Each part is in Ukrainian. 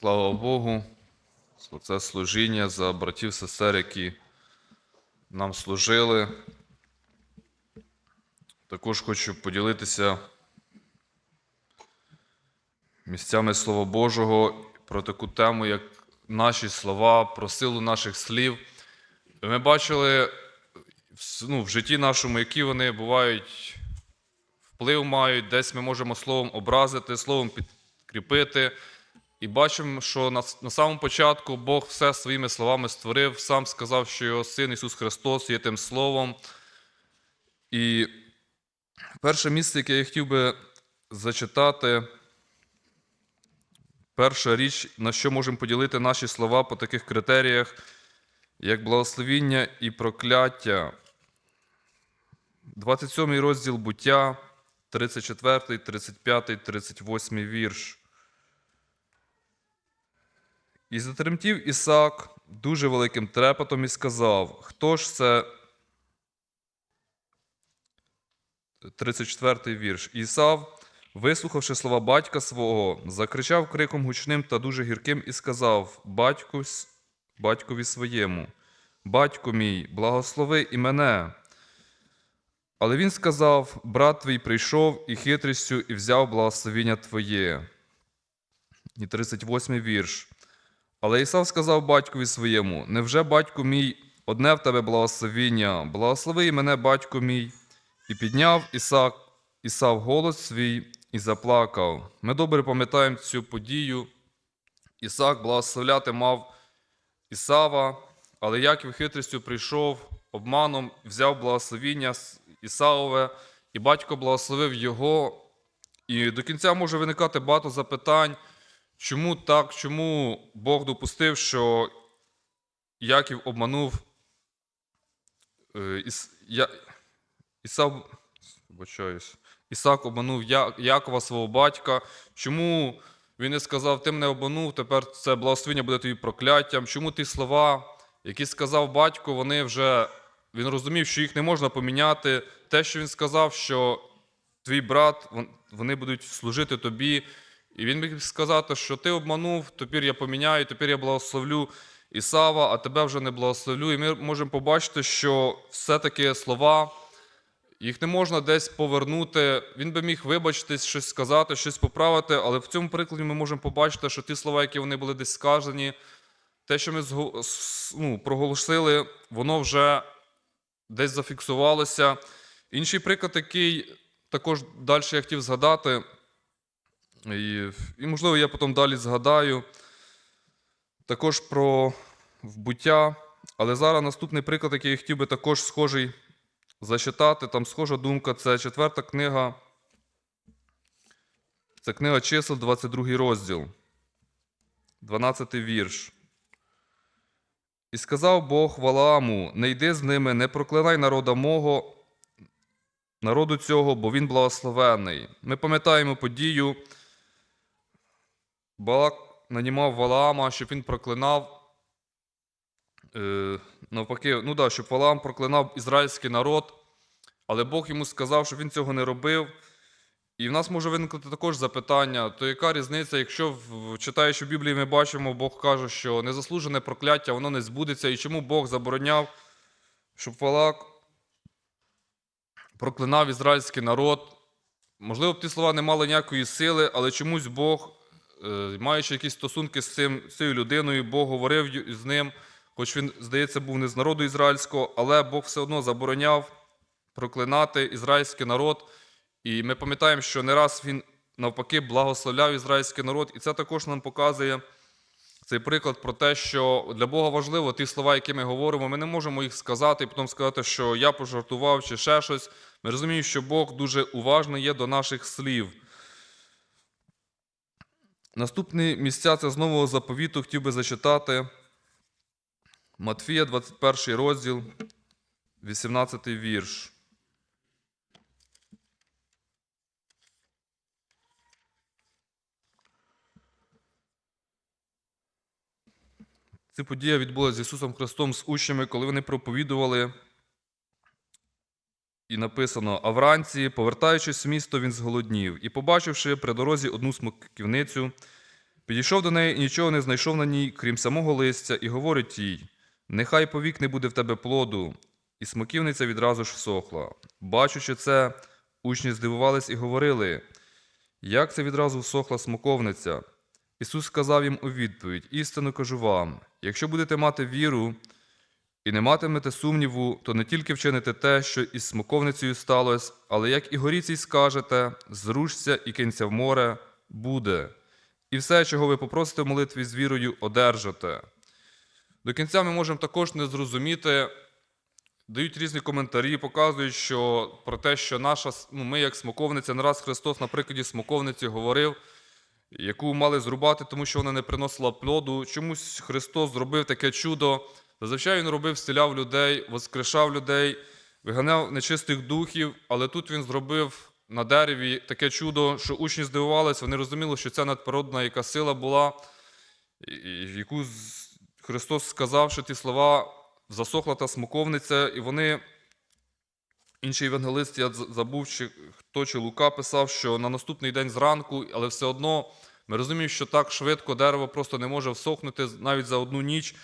Слава Богу, за це служіння, за братів сестер, які нам служили. Також хочу поділитися місцями Слова Божого про таку тему, як наші слова, про силу наших слів. Ми бачили ну, в житті нашому, які вони бувають, вплив мають, десь ми можемо словом образити, словом підкріпити. І бачимо, що на, на самому початку Бог все своїми словами створив, сам сказав, що його син Ісус Христос є тим Словом. І перше місце, яке я хотів би зачитати, перша річ, на що можемо поділити наші слова по таких критеріях, як благословіння і прокляття. 27 розділ буття, 34, 35, 38 вірш. І затремтів Ісак дуже великим трепетом і сказав: Хто ж це? 34 вірш. Ісав, вислухавши слова батька свого, закричав криком гучним та дуже гірким і сказав: Батьку, батькові своєму, батько мій, благослови і мене. Але він сказав: Брат твій прийшов і хитрістю і взяв благословіння твоє. І 38 вірш. Але Ісав сказав батькові своєму: Невже батько мій, одне в тебе благословіння, благослови і мене, батько мій. І підняв Ісак, Ісав голос свій і заплакав. Ми добре пам'ятаємо цю подію. Ісак благословляти мав Ісава, але Яків хитрістю прийшов обманом, взяв благословіння Ісаове, і батько благословив його. І до кінця може виникати багато запитань, чому так, чому Бог допустив, що Яків обманув е, Іс, Я, Ісав, Ісак обманув Якова, свого батька. Чому він не сказав, ти мене обманув, тепер це благословення буде тобі прокляттям? Чому ті слова, які сказав батько, вони вже він розумів, що їх не можна поміняти. Те, що він сказав, що твій брат, вони будуть служити тобі. І він міг сказати, що ти обманув, тепер я поміняю, тепер я благословлю Ісава, а тебе вже не благословлю. І ми можемо побачити, що все-таки слова, їх не можна десь повернути. Він би міг вибачитись, щось сказати, щось поправити, але в цьому прикладі ми можемо побачити, що ті слова, які вони були десь сказані, те, що ми ну, проголосили, воно вже десь зафіксувалося. Інший приклад, який також далі я хотів згадати, і, і можливо, я потім далі згадаю, також про вбуття. Але зараз наступний приклад, який я хотів би також схожий зачитати, там схожа думка, це четверта книга. Це книга чисел, 22 розділ, 12 вірш. І сказав Бог Валааму: не йди з ними, не проклинай народа мого, народу цього, бо він благословений. Ми пам'ятаємо подію. Балак нанімав Валаама, щоб він проклинав. Е, навпаки, ну да, щоб Валаам проклинав ізраїльський народ, але Бог йому сказав, щоб він цього не робив. І в нас може виникнути також запитання: то яка різниця, якщо читаючи в Біблії, ми бачимо, Бог каже, що незаслужене прокляття, воно не збудеться, і чому Бог забороняв, щоб Валак проклинав ізраїльський народ? Можливо, б ті слова не мали ніякої сили, але чомусь Бог, маючи якісь стосунки з, цим, цією людиною, Бог говорив з ним, хоч він, здається, був не з народу ізраїльського, але Бог все одно забороняв проклинати ізраїльський народ. І ми пам'ятаємо, що не раз він навпаки благословляв ізраїльський народ, і це також нам показує цей приклад про те, що для Бога важливо ті слова, які ми говоримо, ми не можемо їх сказати і потім сказати, що я пожартував чи ще щось. Ми розуміємо, що Бог дуже уважний є до наших слів. Наступні місця це з нового заповіту хотів би зачитати. Матфія, 21 розділ, 18 вірш. Ця подія відбулася з Ісусом Христом з учнями, коли вони проповідували. І написано: А вранці, повертаючись в місто, він зголоднів, і, побачивши при дорозі одну смоківницю, Підійшов до неї і нічого не знайшов на ній, крім самого листя, і говорить їй: Нехай повік не буде в тебе плоду. І смоківниця відразу ж всохла. Бачучи це, учні здивувались і говорили, як це відразу всохла смоковниця. Ісус сказав їм у відповідь: Істину кажу вам: якщо будете мати віру і не матимете сумніву, то не тільки вчините те, що із смоковницею сталося, але як і горіцій скажете, зрушся і кинься в море, буде. І все, чого ви попросите в молитві з вірою, одержите. До кінця ми можемо також не зрозуміти, дають різні коментарі, показують, що про те, що наша, ну, ми, як смоковниця, не раз Христос на прикладі смоковниці говорив, яку мали зрубати, тому що вона не приносила плоду. Чомусь Христос зробив таке чудо. Зазвичай Він робив, стіляв людей, воскрешав людей, виганяв нечистих духів, але тут він зробив на дереві таке чудо, що учні здивувалися, вони розуміли, що ця надприродна яка сила була, яку Христос сказав, що ті слова засохла та смоковниця, і вони. Інший євангелист, я забув, чи хто чи Лука писав, що на наступний день зранку, але все одно ми розуміємо, що так швидко дерево просто не може всохнути навіть за одну ніч.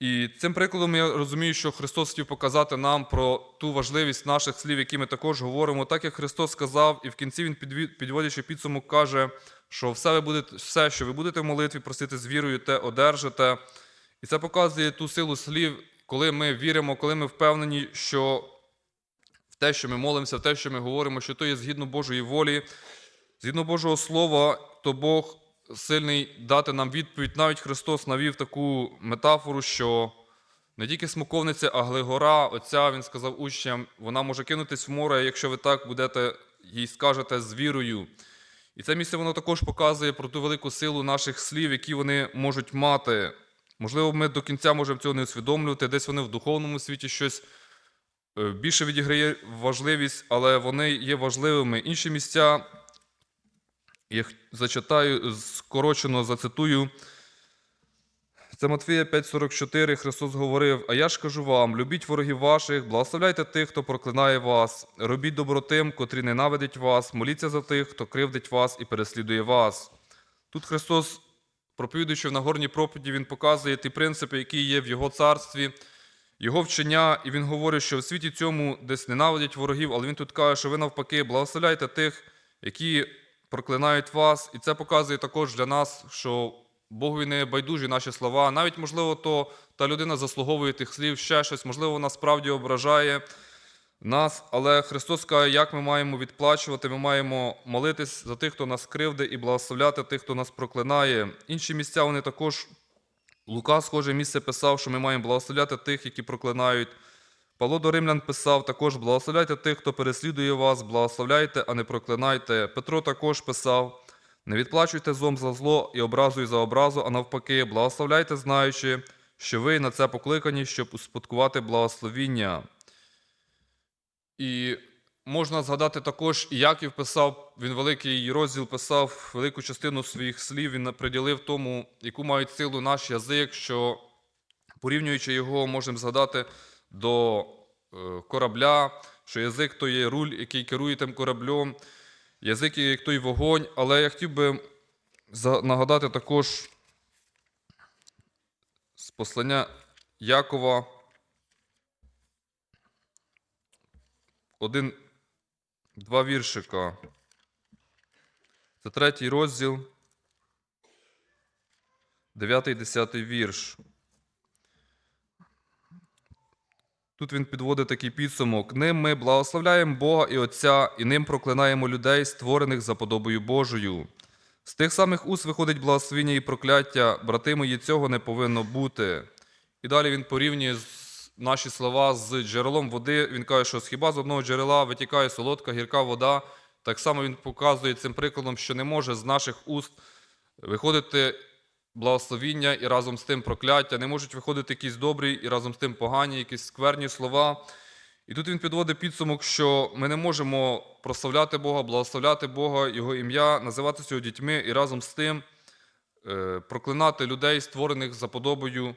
І цим прикладом я розумію, що Христос хотів показати нам про ту важливість наших слів, які ми також говоримо. Так як Христос сказав, і в кінці Він, підводячи підсумок, каже, що все, ви будете, все, що ви будете в молитві просити з вірою, те одержите. І це показує ту силу слів, коли ми віримо, коли ми впевнені, що в те, що ми молимося, в те, що ми говоримо, що то є згідно Божої волі, згідно Божого Слова, то Бог сильний дати нам відповідь. Навіть Христос навів таку метафору, що не тільки смоковниця, а глигора, оця, він сказав учням, вона може кинутись в море, якщо ви так будете їй скажете з вірою. І це місце воно також показує про ту велику силу наших слів, які вони можуть мати. Можливо, ми до кінця можемо цього не усвідомлювати, десь вони в духовному світі щось е, більше відіграє важливість, але вони є важливими. Інші місця, я зачитаю, скорочено зацитую. Це Матфія 5,44. Христос говорив: А я ж кажу вам: любіть ворогів ваших, благословляйте тих, хто проклинає вас, робіть добро тим, котрі ненавидять вас, моліться за тих, хто кривдить вас і переслідує вас. Тут Христос, проповідуючи в Нагорній проповіді, Він показує ті принципи, які є в Його царстві, Його вчення, і Він говорить, що в світі цьому десь ненавидять ворогів, але Він тут каже, що ви навпаки благословляйте тих, які проклинають вас. І це показує також для нас, що Богові не байдужі наші слова. Навіть, можливо, то та людина заслуговує тих слів, ще щось, можливо, вона справді ображає нас, але Христос каже, як ми маємо відплачувати, ми маємо молитись за тих, хто нас кривди, і благословляти тих, хто нас проклинає. Інші місця вони також. Лука, схоже, місце писав, що ми маємо благословляти тих, які проклинають. Павло до римлян писав також: благословляйте тих, хто переслідує вас, благословляйте, а не проклинайте. Петро також писав: не відплачуйте злом за зло і образою за образу, а навпаки, благословляйте, знаючи, що ви на це покликані, щоб успадкувати благословіння. І можна згадати також, і Яків писав, він великий розділ писав велику частину своїх слів, він приділив тому, яку мають силу наш язик, що порівнюючи його, можемо згадати до е, корабля, що язик то є руль, який керує тим кораблем, язик є як той вогонь. Але я хотів би нагадати також з послання Якова. Один, два віршика. Це третій розділ, дев'ятий, десятий вірш. Тут він підводить такий підсумок. Ним ми благословляємо Бога і Отця, і ним проклинаємо людей, створених за подобою Божою. З тих самих уст виходить благословіння і прокляття, брати мої, цього не повинно бути. І далі він порівнює наші слова з джерелом води. Він каже, що хіба з одного джерела витікає солодка, гірка вода. Так само він показує цим прикладом, що не може з наших уст виходити благословіння і разом з тим прокляття. Не можуть виходити якісь добрі і разом з тим погані, якісь скверні слова. І тут він підводить підсумок, що ми не можемо прославляти Бога, благословляти Бога, Його ім'я, називатися його дітьми і разом з тим е, проклинати людей, створених за подобою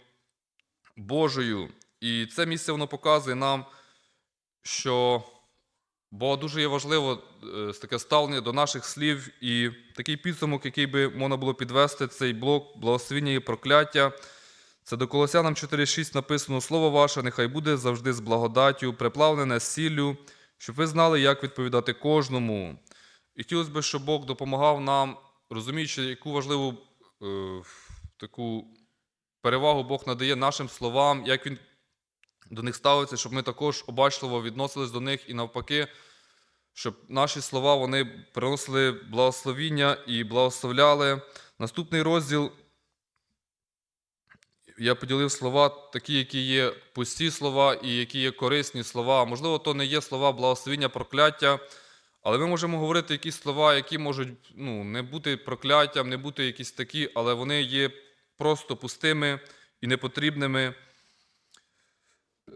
Божою. І це місце воно показує нам, що Бо дуже є важливо е, таке ставлення до наших слів і такий підсумок, який би можна було підвести, цей блок благословіння і прокляття. Це до Колосянам 4.6 написано: Слово ваше нехай буде завжди з благодаттю, приплавлене сіллю, щоб ви знали, як відповідати кожному. І хотілося б, щоб Бог допомагав нам, розуміючи, яку важливу е, таку перевагу Бог надає нашим словам, як Він до них ставиться, щоб ми також обачливо відносились до них і навпаки, щоб наші слова вони приносили благословіння і благословляли. Наступний розділ я поділив слова, такі, які є пусті слова і які є корисні слова. Можливо, то не є слова благословіння, прокляття, але ми можемо говорити якісь слова, які можуть ну, не бути прокляттям, не бути якісь такі, але вони є просто пустими і непотрібними.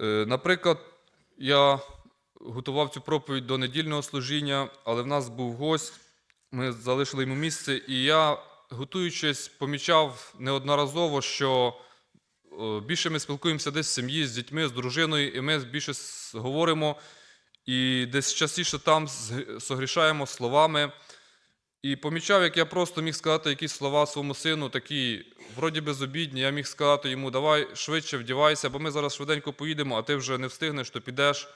Е, Наприклад, я готував цю проповідь до недільного служіння, але в нас був гость, ми залишили йому місце, і я, готуючись, помічав неодноразово, що е, більше ми спілкуємося десь в сім'ї з дітьми, з дружиною, і ми більше говоримо, і десь частіше там согрішаємо словами. І помічав, як я просто міг сказати якісь слова своєму сину, такі, вроді безобідні. Я міг сказати йому, давай швидше вдівайся, бо ми зараз швиденько поїдемо, а ти вже не встигнеш, то підеш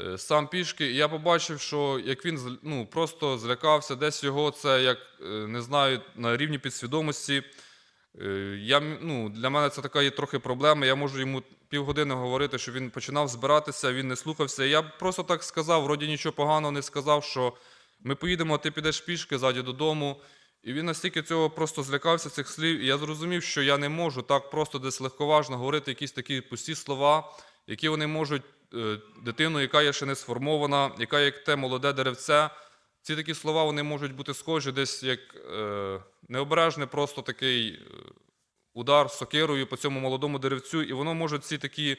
е, сам пішки. І я побачив, що як він ну, просто злякався, десь його це, як е, не знаю, на рівні підсвідомості. Е, Я, ну, для мене це така є трохи проблема. Я можу йому півгодини говорити, що він починав збиратися, він не слухався. Я просто так сказав, вроді нічого поганого не сказав, що ми поїдемо, а ти підеш пішки ззаді додому. І він настільки цього просто злякався цих слів, і я зрозумів, що я не можу так просто десь легковажно говорити якісь такі пусті слова, які вони можуть е, дитину, яка є ще не сформована, яка як те молоде деревце. Ці такі слова вони можуть бути схожі десь як е, необережний просто такий е, удар сокирою по цьому молодому деревцю, і воно може ці такі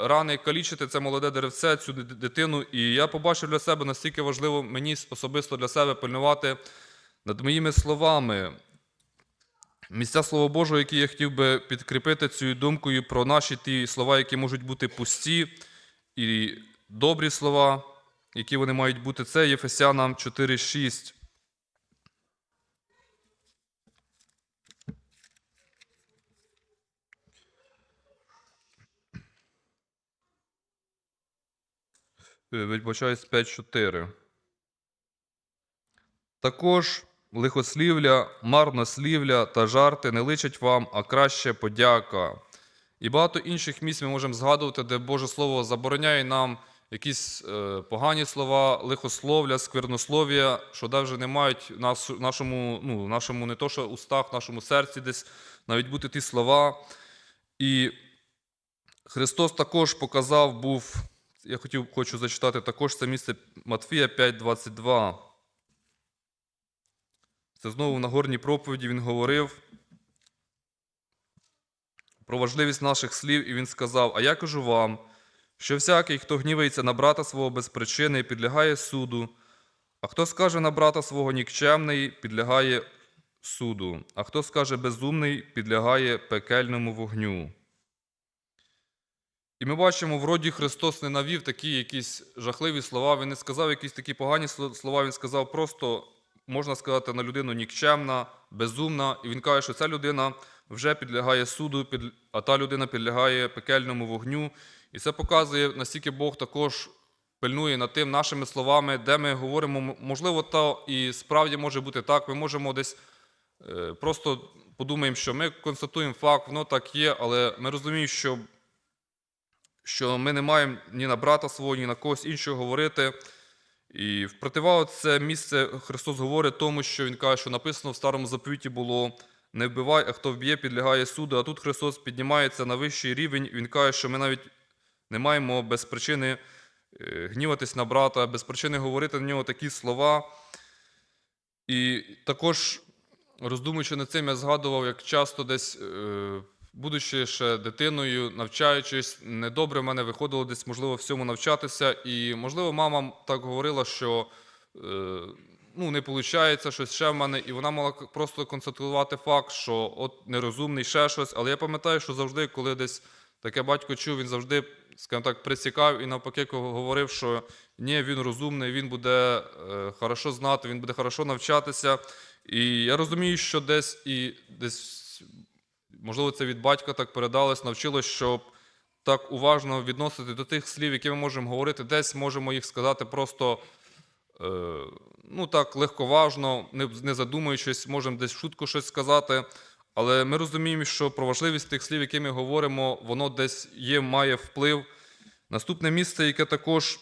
рани калічити це молоде деревце, цю дитину. І я побачив для себе настільки важливо мені особисто для себе пильнувати над моїми словами. Місця Слова Божого, які я хотів би підкріпити цією думкою про наші ті слова, які можуть бути пусті і добрі слова, які вони мають бути, це Єфесянам 4.6. Вибачаюсь 5.4. Також лихослівля, марнослівля та жарти не личать вам, а краще подяка. І багато інших місць ми можемо згадувати, де Боже Слово забороняє нам якісь е, погані слова, лихословля, сквернослов'я, що навіть не мають нас, нашому, ну, нашому не то, що устах, нашому серці десь навіть бути ті слова. І Христос також показав, був, я хотів, хочу зачитати також це місце Матфія 5.22. Це знову в Нагорній проповіді він говорив про важливість наших слів, і він сказав: А я кажу вам, що всякий, хто гнівається на брата свого без причини, підлягає суду, а хто скаже на брата свого нікчемний, підлягає суду, а хто скаже безумний, підлягає пекельному вогню. І ми бачимо, вроді Христос не навів такі якісь жахливі слова, Він не сказав якісь такі погані слова, Він сказав просто, можна сказати, на людину нікчемна, безумна. І він каже, що ця людина вже підлягає суду, а та людина підлягає пекельному вогню. І це показує, наскільки Бог також пильнує над тим нашими словами, де ми говоримо, можливо, то і справді може бути так. Ми можемо десь е, просто подумаємо, що ми констатуємо факт, воно так є, але ми розуміємо, що що ми не маємо ні на брата свого, ні на когось іншого говорити. І в противагу це місце Христос говорить тому, що Він каже, що написано в старому заповіті було не вбивай, а хто вб'є, підлягає суду. А тут Христос піднімається на вищий рівень. Він каже, що ми навіть не маємо без причини е, гніватись на брата, без причини говорити на нього такі слова. І також, роздумуючи над цим, я згадував, як часто десь, е, будучи ще дитиною, навчаючись, недобре в мене виходило десь, можливо, всьому навчатися. І, можливо, мама так говорила, що е, ну, не виходить щось ще в мене, і вона мала просто констатувати факт, що от нерозумний ще щось. Але я пам'ятаю, що завжди, коли десь таке батько чув, він завжди скажімо так, присікав і навпаки говорив, що ні, він розумний, він буде е, хорошо знати, він буде хорошо навчатися. І я розумію, що десь і десь, можливо, це від батька так передалось, навчилось, щоб так уважно відносити до тих слів, які ми можемо говорити, десь можемо їх сказати просто е, ну так, легковажно, не, задумуючись, можемо десь шутку щось сказати. Але ми розуміємо, що про важливість тих слів, які ми говоримо, воно десь є, має вплив. Наступне місце, яке також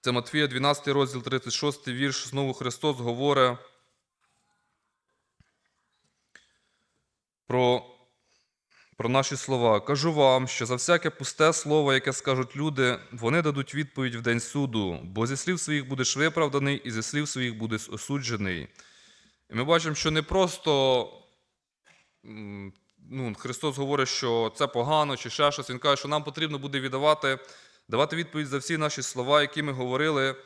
це Матфія, 12 розділ, 36 вірш. Знову Христос говорить про, про наші слова. Кажу вам, що за всяке пусте слово, яке скажуть люди, вони дадуть відповідь в день суду, бо зі слів своїх будеш виправданий, і зі слів своїх будеш осуджений. І ми бачимо, що не просто ну, Христос говорить, що це погано чи ще щось. Він каже, що нам потрібно буде віддавати, давати відповідь за всі наші слова, які ми говорили,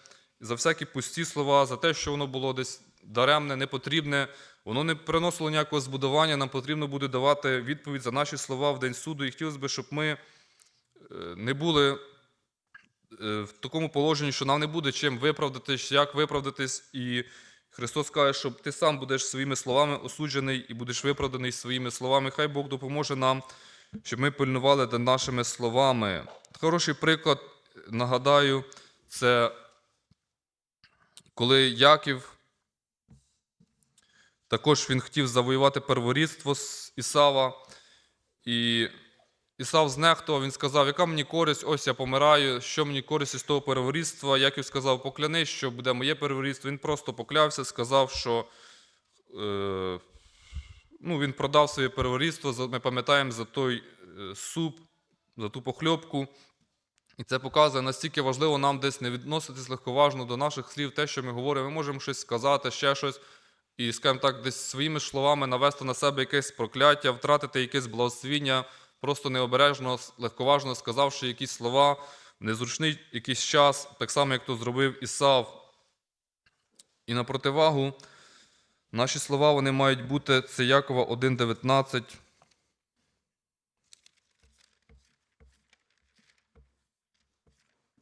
за всякі пусті слова, за те, що воно було десь даремне, непотрібне, воно не приносило ніякого збудування. Нам потрібно буде давати відповідь за наші слова в день суду. І хотілося б, щоб ми е, не були е, в такому положенні, що нам не буде чим виправдатись, як виправдатись. І Христос каже, що ти сам будеш своїми словами осуджений і будеш виправданий своїми словами. Хай Бог допоможе нам, щоб ми пильнували нашими словами. Хороший приклад, нагадаю, це коли Яків також він хотів завоювати перворідство з Ісава, і Ісав знехтував, він сказав, яка мені користь, ось я помираю, що мені користь із того перворідства. Яків сказав, поклянись, що буде моє перворідство. Він просто поклявся, сказав, що е, ну, він продав своє перворідство, ми пам'ятаємо за той е, суп, за ту похльопку. І це показує, наскільки важливо нам десь не відноситись легковажно до наших слів, те, що ми говоримо. Ми можемо щось сказати, ще щось, і, скажімо так, десь своїми словами навести на себе якесь прокляття, втратити якесь благословіння, просто необережно, легковажно сказавши якісь слова незручний якийсь час, так само, як то зробив Ісав. І на противагу, наші слова вони мають бути, це Якова 1,19.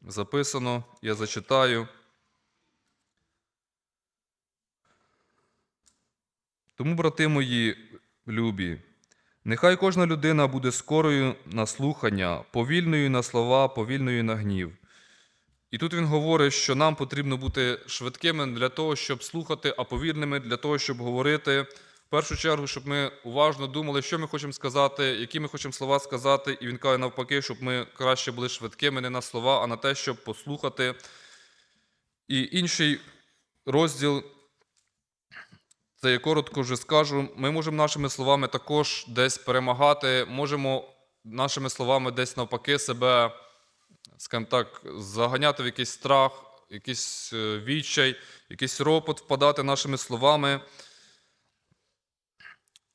Записано, я зачитаю. Тому, брати мої любі, нехай кожна людина буде скорою на слухання, повільною на слова, повільною на гнів. І тут він говорить, що нам потрібно бути швидкими для того, щоб слухати, а повільними для того, щоб говорити. В першу чергу, щоб ми уважно думали, що ми хочемо сказати, які ми хочемо слова сказати. І він каже навпаки, щоб ми краще були швидкими не на слова, а на те, щоб послухати. І інший розділ, це я коротко вже скажу. Ми можемо нашими словами також десь перемагати, можемо нашими словами десь навпаки себе, скажімо так, заганяти в якийсь страх, якийсь е, відчай, якийсь ропот впадати нашими словами.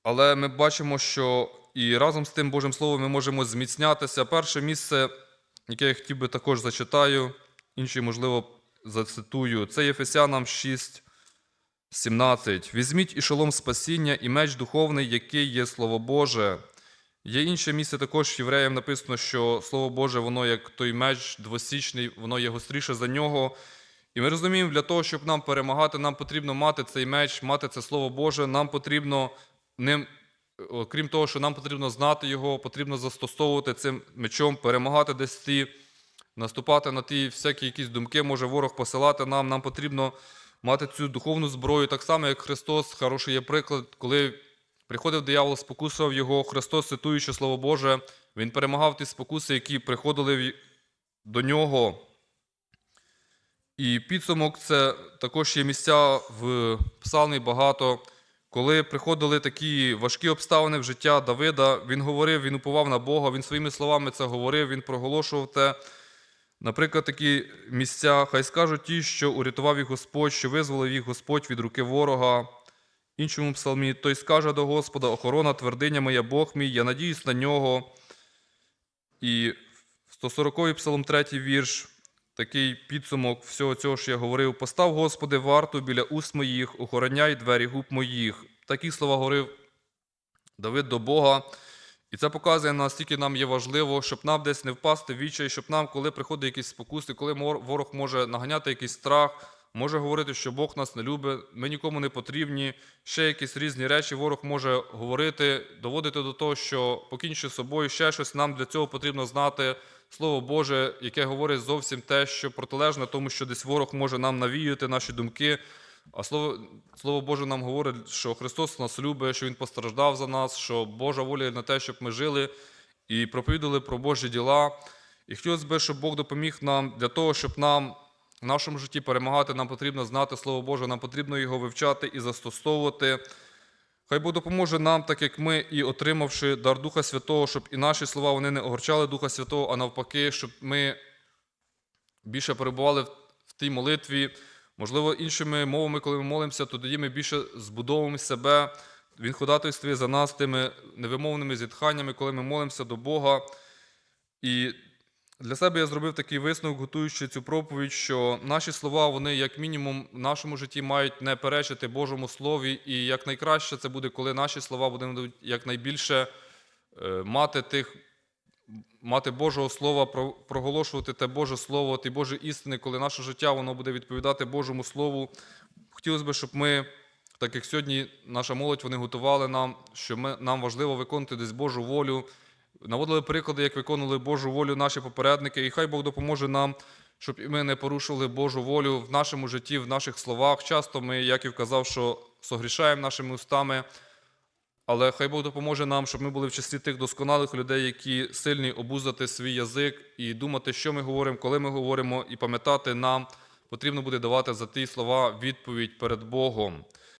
Але ми бачимо, що і разом з тим Божим Словом ми можемо зміцнятися. Перше місце, яке я хотів би також зачитаю, інші, можливо, зацитую, це Єфесянам 6, 17. Візьміть і шолом спасіння, і меч духовний, який є Слово Боже. Є інше місце також євреям написано, що Слово Боже, воно як той меч двосічний, воно є гостріше за нього. І ми розуміємо, для того, щоб нам перемагати, нам потрібно мати цей меч, мати це Слово Боже, нам потрібно ним, окрім того, що нам потрібно знати його, потрібно застосовувати цим мечом, перемагати десь ті, наступати на ті всякі якісь думки, може ворог посилати нам. Нам потрібно мати цю духовну зброю, так само, як Христос, хороший є приклад, коли приходив диявол, спокусував його, Христос, цитуючи Слово Боже, він перемагав ті спокуси, які приходили до нього. І підсумок це також є місця в Псалмі багато. Коли приходили такі важкі обставини в життя Давида, він говорив, він уповав на Бога, він своїми словами це говорив, він проголошував те. Наприклад, такі місця, хай скажуть ті, що урятував їх Господь, що визволив їх Господь від руки ворога. Іншому псалмі, той скаже до Господа, охорона, твердиня моя, Бог мій, я надіюсь на нього. І в 140-й псалом 3 вірш, такий підсумок всього цього, що я говорив. Постав, Господи, варту біля уст моїх, охороняй двері губ моїх. Такі слова говорив Давид до Бога. І це показує наскільки нам є важливо, щоб нам десь не впасти в відчай, щоб нам, коли приходить якісь спокуси, коли ворог може наганяти якийсь страх, може говорити, що Бог нас не любить, ми нікому не потрібні, ще якісь різні речі ворог може говорити, доводити до того, що покінчи з собою, ще щось. Нам для цього потрібно знати Слово Боже, яке говорить зовсім те, що протилежне тому, що десь ворог може нам навіяти наші думки. А слово, слово Боже нам говорить, що Христос нас любить, що Він постраждав за нас, що Божа воля на те, щоб ми жили і проповідали про Божі діла. І хотілося б, щоб Бог допоміг нам для того, щоб нам в нашому житті перемагати, нам потрібно знати Слово Боже, нам потрібно його вивчати і застосовувати. Хай Бог допоможе нам, так як ми і отримавши дар Духа Святого, щоб і наші слова вони не огорчали Духа Святого, а навпаки, щоб ми більше перебували в, тій молитві. Можливо, іншими мовами, коли ми молимося, то тоді ми більше збудовуємо себе. Він ходатайствує за нас тими невимовними зітханнями, коли ми молимося до Бога. І для себе я зробив такий висновок, готуючи цю проповідь, що наші слова, вони як мінімум в нашому житті мають не перечити Божому Слові, і як найкраще це буде, коли наші слова будуть якнайбільше е, мати тих, мати Божого Слова, про- проголошувати те Боже Слово, ті Божі істини, коли наше життя воно буде відповідати Божому Слову. Хотілося б, щоб ми, так як сьогодні наша молодь, вони готували нам, що ми, нам важливо виконувати десь Божу волю, наводили приклади, як виконували Божу волю наші попередники, і хай Бог допоможе нам, щоб і ми не порушили Божу волю в нашому житті, в наших словах. Часто ми, як і вказав, що согрішаємо нашими устами, але хай Бог допоможе нам, щоб ми були в числі тих досконалих людей, які сильні обуздати свій язик і думати, що ми говоримо, коли ми говоримо, і пам'ятати нам потрібно буде давати за ті слова відповідь перед Богом.